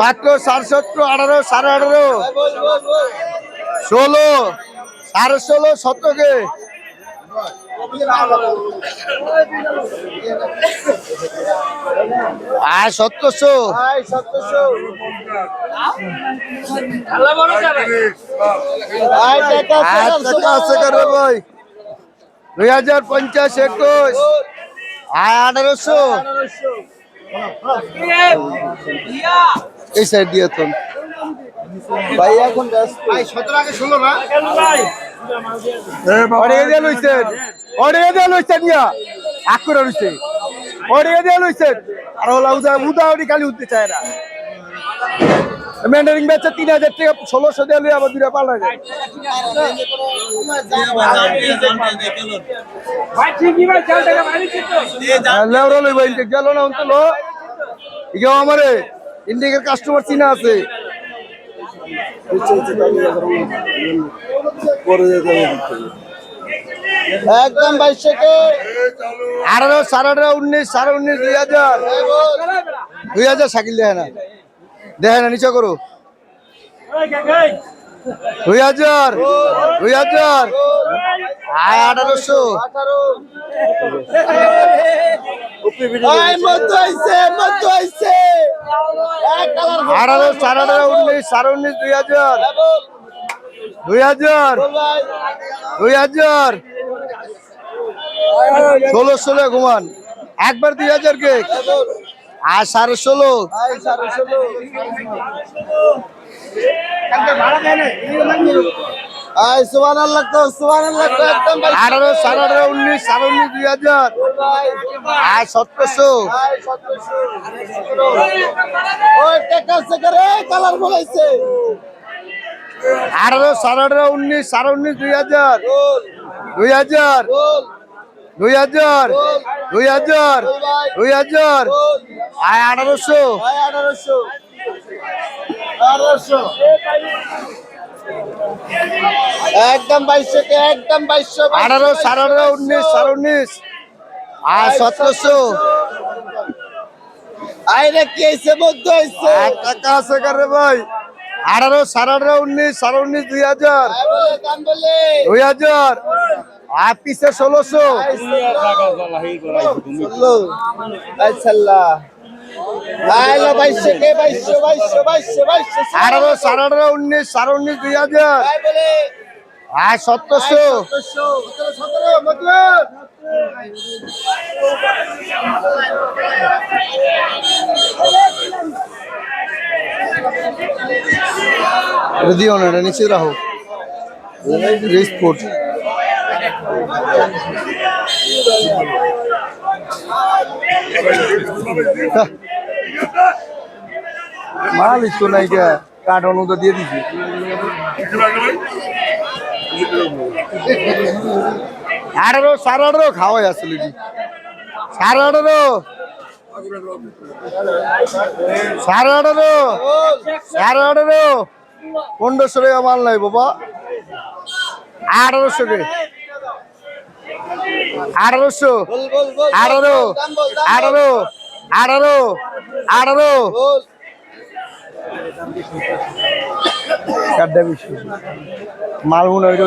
সতেরো সাড়ে সতেরো আঠারো সাড়ে আঠারো ষোলো সাড়ে ষোলো সতেরোকে আর সতেরোশো ভাই। দুই হাজার পঞ্চাশ একুশ। আর আঠারোশো। এই সাইড দিয়ে তো ভাই এখন ভাই সতেরো আগে ষোলো না? অড়িয়ে দিয়ে লইছেন। অড়িয়ে দিয়ে লইছেন ইয়া আকুরা লইছে। অড়িয়ে দিয়ে লইছেন আর ওলা উদা উদা উড়ি খালি উঠতে চায় না। মেন্ডারিং বেচে তিন হাজার টাকা ষোলোশো দিয়ে লই আবার দুটা পাল্টা যায় গেল না অন্ত লো ইকে আমারে ইন্ডিকের কাস্টমার চিনা আছে। একদম বাইশে কে আঠারো সাড়ে আঠারো উনিশ সাড়ে উনিশ দুই হাজার। দুই হাজার সাইকেল দেখে না। দেখে না নিচে করো। দুই হাজার দুই হাজার। আয় আঠারোশো। আঠারো সাড়ে আঠারো উনিশ সাড়ে উনিশ দুই হাজার। দুই হাজার। দুই হাজার। ষোলো ষোলো, ঘুমান। একবার দুই হাজার কে? আর সাড়ে ষোলো। উনিশ উনিশ, দুই হাজার। আঠারো, সাড়ে উনিশ সাড়ে উনিশ, দুই হাজার। দুই হাজার। দুই হাজার দুই হাজার দুই হাজার। আয় আঠারোশো। একদম বাইশশো একদম বাইশশো আঠারো সাড়ে আঠারো উনিশ সাড়ে উনিশ। আর সতেরোশো। আইরে কি হয়েছে? মধ্য হয়েছে। টাকা আছে কারে ভাই? আঠারো সাড়ে আঠারো উনিশ সাড়ে উনিশ দুই হাজার। দুই হাজার। আর পিসে ষোলোশো আঠারো সাড়ে আঠারো উনিশ সাড়ে উনিশ দুই হাজার। আর সতেরোশো। এটা দিও না এটা নিচে রাখো। ফুড মালিক তো নাই কাঠ অনুদা দিয়ে দিছি। আঠারো, সাড়ে আঠারো খাওয়াই আসলে কি সাড়ে আঠারো। সাড়ে আঠারো। সাড়ে আঠারো। পনেরোশো টাকা মাল নাই বাবা। আঠারোশো কে আঠারোশো আঠারো আঠারো আঠারো আঠারো। মাল মনে হয়